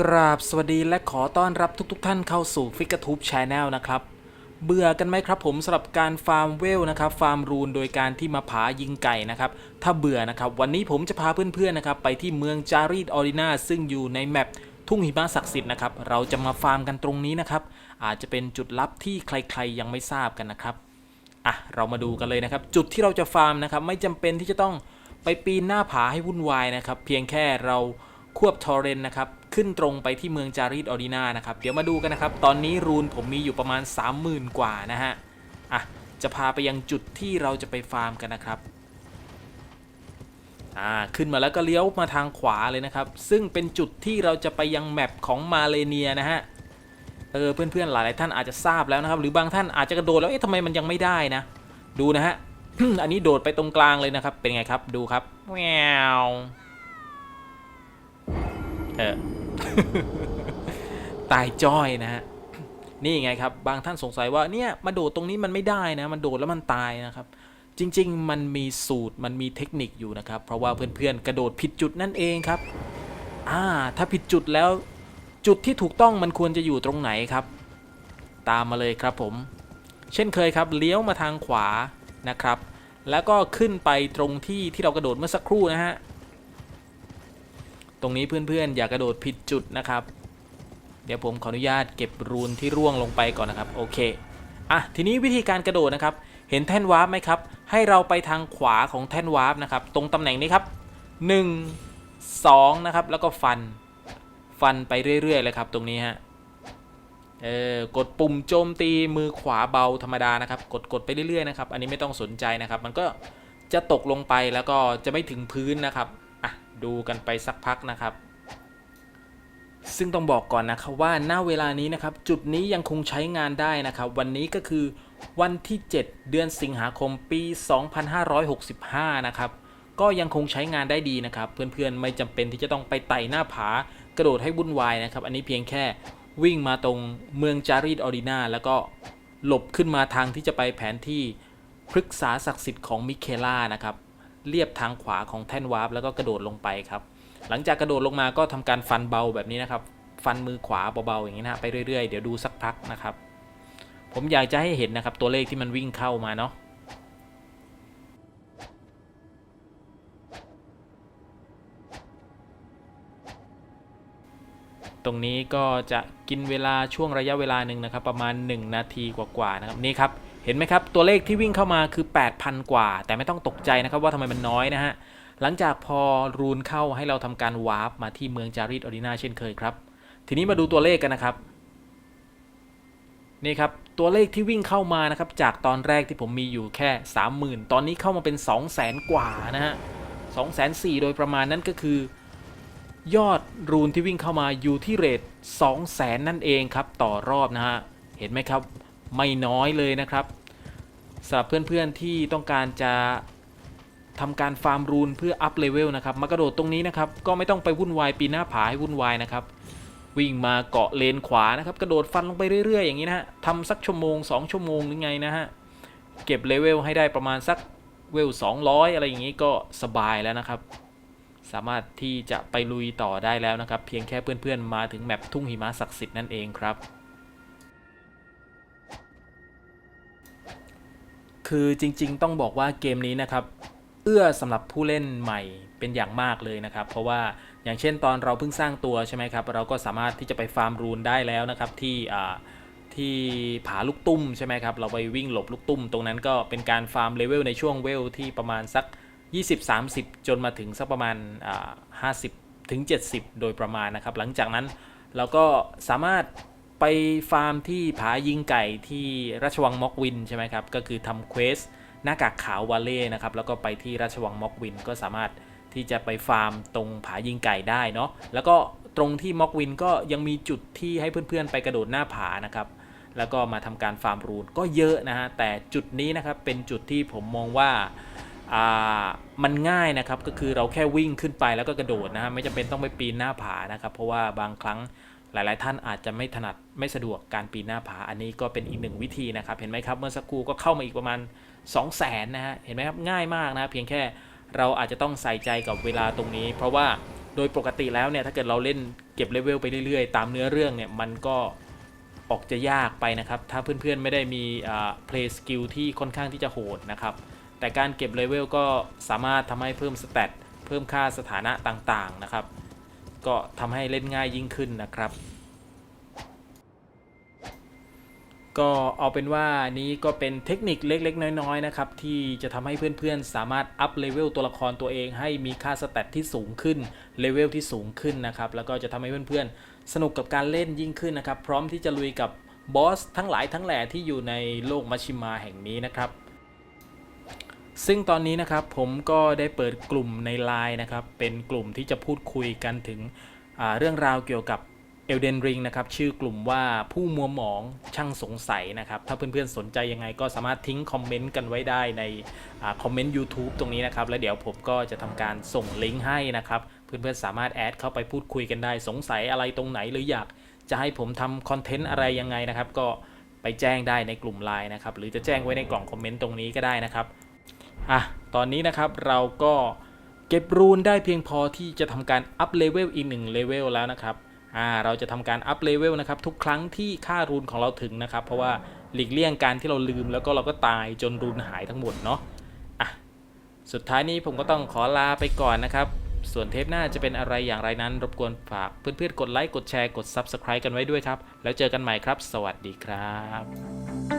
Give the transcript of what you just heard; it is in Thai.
กราบสวัสดีและขอต้อนรับทุกๆทท่านเข้าสู่ฟิกทูบช n แนลนะครับ เบื่อกันไหมครับผมสำหรับการฟาร์มเวลนะครับ ฟาร์มรูนโดยการที่มาผายิงไก่นะครับ ถ้าเบื่อนะครับ วันนี้ผมจะพาเพื่อนๆนะครับ ไปที่เมืองจารีดออรินาซึ่งอยู่ในแมปทุ่งหิมะศักดิ์สิทธิ์นะครับ เราจะมาฟาร์มกันตรงนี้นะครับ อาจจะเป็นจุดลับที่ใครๆยังไม่ทราบกันนะครับอะเรามาดูกันเลยนะครับ จุดที่เราจะฟาร์มนะครับ ไม่จำเป็นที่จะต้องไปปีนหน้าผาให้วุ่นวายนะครับ เพียงแค่เราควบทอร์เรนนะครับ ขึ้นตรงไปที่เมืองจารีดออรินานะครับ เดี๋ยวมาดูกันนะครับ ตอนนี้รูนผมมีอยู่ประมาณ 30,000 กว่านะฮะ อะ จะพาไปยังจุดที่เราจะไปฟาร์มกันนะครับอ่าขึ้นมาแล้วก็เลี้ยวมาทางขวาเลยนะครับ ซึ่งเป็นจุดที่เราจะไปยังแมปของมาเลเนียนะฮะเออเพื่อนๆหลายๆท่านอาจจะทราบแล้วนะครับ หรือบางท่านอาจจะกระโดดแล้วเอ๊ะทำไมมันยังไม่ได้นะ ดูนะฮะ อันนี้โดดไปตรงกลางเลยนะครับ เป็นไงครับดูครับแมวเออ ตายจ้อยนะฮะนี่ไงครับ บางท่านสงสัยว่าเนี่ยมาโดดตรงนี้มันไม่ได้นะ มันโดดแล้วมันตายนะครับ จริง ๆ มันมีสูตรมันมีเทคนิคอยู่นะครับ เพราะว่าเพื่อนๆกระโดดผิดจุดนั่นเองครับอ่าถ้าผิดจุดแล้วจุดที่ถูกต้องมันควรจะอยู่ตรงไหนครับ ตามมาเลยครับผม เช่นเคยครับเลี้ยวมาทางขวานะครับ แล้วก็ขึ้นไปตรงที่ที่เรากระโดดเมื่อสักครู่นะฮะ รงนี้เพื่อนๆ อย่ากระโดดผิดจุดนะครับ เดี๋ยวผมขออนุญาตเก็บรูนที่ร่วงลงไปก่อนนะครับ โอเคอะทีนี้วิธีการกระโดดนะครับ เห็นแท่นวาร์ปไหมครับ ให้เราไปทางขวาของแท่นวาร์ปนะครับ ตรงตำแหน่งนี้ครับ 1 2 นะครับ แล้วก็ฟัน ฟันไปเรื่อยๆเลยครับ ตรงนี้ฮะเออกดปุ่มโจมตีมือขวาเบาธรรมดานะครับ กดกดไปเรื่อยๆนะครับ อันนี้ไม่ต้องสนใจนะครับ มันก็จะตกลงไปแล้วก็จะไม่ถึงพื้นนะครับ ดูกันไปสักพักนะครับ ซึ่งต้องบอกก่อนนะครับว่าณเวลานี้นะครับ จุดนี้ยังคงใช้งานได้นะครับ วันนี้ก็คือวันที่ 7 เดือนสิงหาคมปี 2565 นะครับ ก็ยังคงใช้งานได้ดีนะครับ เพื่อนๆไม่จำเป็นที่จะต้องไปไต่หน้าผากระโดดให้วุ่นวายนะครับ อันนี้เพียงแค่วิ่งมาตรงเมืองจารีดออรินาแล้วก็หลบขึ้นมาทางที่จะไปแผนที่พฤกษาศักดิ์สิทธิ์ของมิเคล่านะครับ เรียบทางขวาของแท่นวาร์ปแล้วก็กระโดดลงไปครับ หลังจากกระโดดลงมาก็ทำการฟันเบาแบบนี้นะครับ ฟันมือขวาเบาๆอย่างนี้นะฮะไปเรื่อยๆ เดี๋ยวดูสักพักนะครับ ผมอยากจะให้เห็นนะครับตัวเลขที่มันวิ่งเข้ามาเนาะตรงนี้ก็จะกินเวลาช่วงระยะเวลาหนึ่งนะครับ ประมาณ 1 นาทีกว่าๆนะครับนี่ครับ เห็นไหมครับ ตัวเลขที่วิ่งเข้ามาคือ 8,000 กว่า แต่ไม่ต้องตกใจนะครับว่าทำไมมันน้อยนะฮะ หลังจากพอรูนเข้าให้เราทำการวาร์ปมาที่เมืองจารีตออรินาเช่นเคยครับ ทีนี้มาดูตัวเลขกันนะครับ นี่ครับ ตัวเลขที่วิ่งเข้ามานะครับ จากตอนแรกที่ผมมีอยู่แค่ 30,000 ตอนนี้เข้ามาเป็น 200,000 กว่านะฮะ204,000โดยประมาณนั้นก็คือยอดรูนที่วิ่งเข้ามาอยู่ที่เรท200,000 นั่นเองครับ ต่อรอบนะฮะ เห็นไหมครับ ไม่น้อยเลยนะครับสำหรับเพื่อนๆที่ต้องการจะทำการฟาร์มรูนเพื่ออัพเลเวลนะครับ มากระโดดตรงนี้นะครับ ก็ไม่ต้องไปวุ่นวายปีนหน้าผาให้วุ่นวายนะครับ วิ่งมาเกาะเลนขวานะครับ กระโดดฟันลงไปเรื่อยๆ อย่างนี้นะฮะทำสักชั่วโมง 2 ชั่วโมงหรือไงนะฮะ เก็บเลเวลให้ได้ประมาณสักเวล 200 อะไรอย่างนี้ก็สบายแล้วนะครับ สามารถที่จะไปลุยต่อได้แล้วนะครับ เพียงแค่เพื่อนๆ มาถึงแมปทุ่งหิมะศักดิ์สิทธิ์นั่นเองครับ คือจริงๆ ต้องบอกว่าเกมนี้นะครับ เอื้อสำหรับผู้เล่นใหม่เป็นอย่างมากเลยนะครับ เพราะว่าอย่างเช่นตอนเราเพิ่งสร้างตัวใช่ไหมครับ เราก็สามารถที่จะไปฟาร์มรูนได้แล้วนะครับที่ที่ผาลูกตุ้มใช่ไหมครับ เราไปวิ่งหลบลูกตุ้ม ตรงนั้นก็เป็นการฟาร์มเลเวลในช่วงเวลที่ประมาณสัก 20-30 จนมาถึงสักประมาณอ่า50ถึง70 โดยประมาณนะครับ หลังจากนั้นเราก็สามารถ ไปฟาร์มที่ผายิงไก่ที่ราชวังม็อกวินใช่ไหมครับ ก็คือทำเควสหน้ากากขาววาเล่นะครับ แล้วก็ไปที่ราชวังม็อกวินก็สามารถที่จะไปฟาร์มตรงผายิงไก่ได้เนาะ แล้วก็ตรงที่ม็อกวินก็ยังมีจุดที่ให้เพื่อนๆ ไปกระโดดหน้าผานะครับ แล้วก็มาทำการฟาร์มรูนก็เยอะนะฮะ แต่จุดนี้นะครับเป็นจุดที่ผมมองว่าอ่ามันง่ายนะครับ ก็คือเราแค่วิ่งขึ้นไปแล้วก็กระโดดนะฮะ ไม่จำเป็นต้องไปปีนหน้าผานะครับ เพราะว่าบางครั้ง หลาย ๆ ท่านอาจจะไม่ถนัดไม่สะดวกการปีนหน้าผาอันนี้ก็เป็นอีกหนึ่งวิธีนะครับเห็นไหมครับเมื่อสักครู่ก็เข้ามาอีกประมาณ 2 0 0แสนนะฮะเห็นไหมครับง่ายมากนะเพียงแค่เราอาจจะต้องใส่ใจกับเวลาตรงนี้ เพราะว่าโดยปกติแล้วเนี่ยถ้าเกิดเราเล่นเก็บเลเวลไปเรื่อย ๆ ตามเนื้อเรื่องเนี่ยมันก็ออกจะยากไปนะครับ ถ้าเพื่อนๆไม่ได้มีอ่า play skill ที่ค่อนข้างที่จะโหดนะครับ แต่การเก็บเลเวลก็สามารถทำให้เพิ่มสเตตเพิ่มค่าสถานะต่างๆนะครับ ก็ทำให้เล่นง่ายยิ่งขึ้นนะครับ ก็เอาเป็นว่านี้ก็เป็นเทคนิคเล็กๆ น้อยๆนะครับที่จะทำให้เพื่อนๆ สามารถอัพเลเวลตัวละครตัวเองให้มีค่าสเตตที่สูงขึ้นเลเวลที่สูงขึ้นนะครับแล้วก็จะทำให้เพื่อนๆ สนุกกับการเล่นยิ่งขึ้นนะครับ พร้อมที่จะลุยกับบอสทั้งหลายทั้งแหล่ที่อยู่ในโลกมัชชิมาแห่งนี้นะครับ ซึ่งตอนนี้นะครับผมก็ได้เปิดกลุ่มใน Line นะครับ เป็นกลุ่มที่จะพูดคุยกันถึงเรื่องราวเกี่ยวกับ Elden Ring นะครับ ชื่อกลุ่มว่าผู้มัวหมองช่างสงสัยนะครับ ถ้าเพื่อนๆสนใจยังไงก็สามารถทิ้งคอมเมนต์กันไว้ได้ในอคอมเมนต์ YouTube ตรงนี้นะครับ แล้วเดี๋ยวผมก็จะทำการส่งลิงก์ให้นะครับ เพื่อนๆสามารถแอดเข้าไปพูดคุยกันได้สงสัยอะไรตรงไหน หรืออยากจะให้ผมทำคอนเทนต์อะไรยังไงนะครับ ก็ไปแจ้งได้ในกลุ่ม Line นะครับ หรือจะแจ้งไว้ในกล่องคอมเมนต์ตรงนี้ก็ได้นะครับ อะตอนนี้นะครับเราก็เก็บรูนได้เพียงพอที่จะทำการอัพเลเวลอีกหนึ่งเลเวลแล้วนะครับอ่าเราจะทำการอัพเลเวลนะครับทุกครั้งที่ค่ารูนของเราถึงนะครับ เพราะว่าหลีกเลี่ยงการที่เราลืมแล้วก็เราก็ตายจนรูนหายทั้งหมดเนาะอะสุดท้ายนี้ผมก็ต้องขอลาไปก่อนนะครับ ส่วนเทปหน้าจะเป็นอะไรอย่างไรนั้น รบกวนฝากเพื่อนๆกดไลค์กดแชร์กด Subscribe กันไว้ด้วยครับ แล้วเจอกันใหม่ครับ สวัสดีครับ